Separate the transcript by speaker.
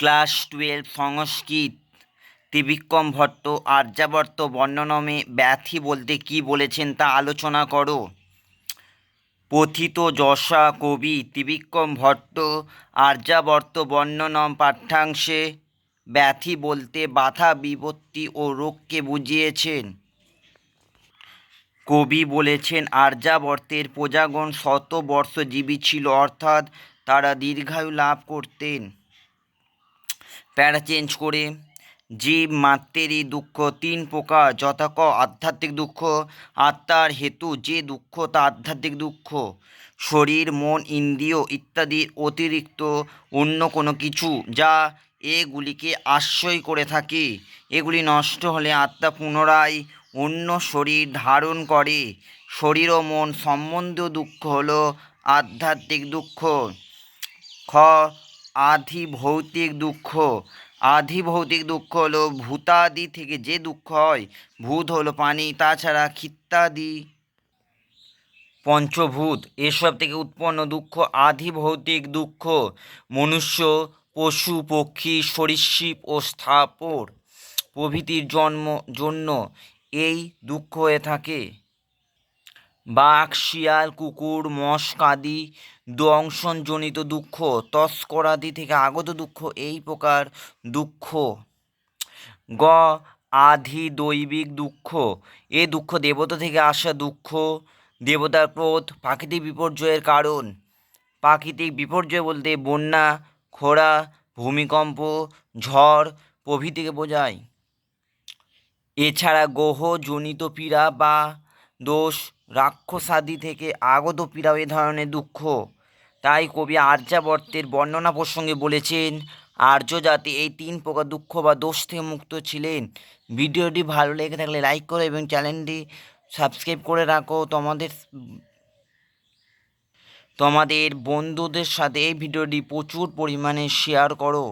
Speaker 1: Class twelve Sanskrit. Trivikram Bhatta Aryavarta বর্ণনমে ব্যাথি বলতে কী বলেছেন তা আলোচনা করো। প্রথিতযশা কবি ত্রিবিক্রম ভট্ট আর্যাবর্ত বর্ণনম পাঠ্যাংশে ব্যাথি বলতে বাধা, বিপত্তি ও রোগকে বুঝিয়েছেন। কবি বলেছেন, আর্যাবর্তের প্রজাগণ শত বর্ষ জীবী ছিল, অর্থাৎ তারা দীর্ঘায়ু লাভ করতেন। প্যারা চেঞ্জ করে, জীব মাত্রেরই দুঃখ, তিন প্রকার যথা ক আধ্যাত্মিক দুঃখ, আত্মার হেতু, যে দুঃখ তা আধ্যাত্মিক দুঃখ, শরীর, মন, ইন্দ্রিয় ইত্যাদির অতিরিক্ত অন্য কোনো কিছু, যা এগুলিকে আশ্রয় করে থাকে। এগুলি নষ্ট হলে আত্মা পুনরায় অন্য শরীর ধারণ করে। শরীর ও মন সম্বন্ধীয় দুঃখ হলো আধ্যাত্মিক দুঃখ। খ আধি ভৌতিক দুঃখ। আধি ভৌতিক দুঃখ হলো ভূতাদি থেকে যে দুঃখ হয়, ভূত হলো পানি, তাছাড়া খিত্তাদি পঞ্চভূত, এসব থেকে উৎপন্ন দুঃখ আধি ভৌতিক দুঃখ। মনুষ্য, পশু, পক্ষী, সরীসৃপ ও স্থাপর প্রভৃতির জন্ম, জন্য এই দুঃখ হয়ে থাকে। বাঘ, শিয়াল, কুকুর মশকাদি দংশনজনিত দুঃখ, তস্করাদি থেকে আগত দুঃখ, এই প্রকার দুঃখ। গ, আধি দৈবিক দুঃখ, এ দুঃখ দেবতা থেকে আসা দুঃখ, দেবতার ক্রোধ, প্রাকৃতিক বিপর্যয়ের কারণ। প্রাকৃতিক বিপর্যয় বলতে বন্যা, খরা, ভূমিকম্প, ঝড় প্রভৃতিকে বোঝায়। এছাড়া গ্রহজনিত পীড়া বা দোষ রাক্ষসাদি থেকে আগত পীড়াও এ ধরনের দুঃখ। তাই কবি আর্যাবর্তের বর্ণনা প্রসঙ্গে বলেছেন আর্য জাতি এই তিন প্রকার দুঃখ বা দোষ থেকে মুক্ত ছিলেন। ভিডিওটি ভালো লেগে থাকলে লাইক করো এবং চ্যানেলটি সাবস্ক্রাইব করে রাখো। তোমাদের তোমাদের বন্ধুদের সাথে এই ভিডিওটি প্রচুর পরিমাণে শেয়ার করো।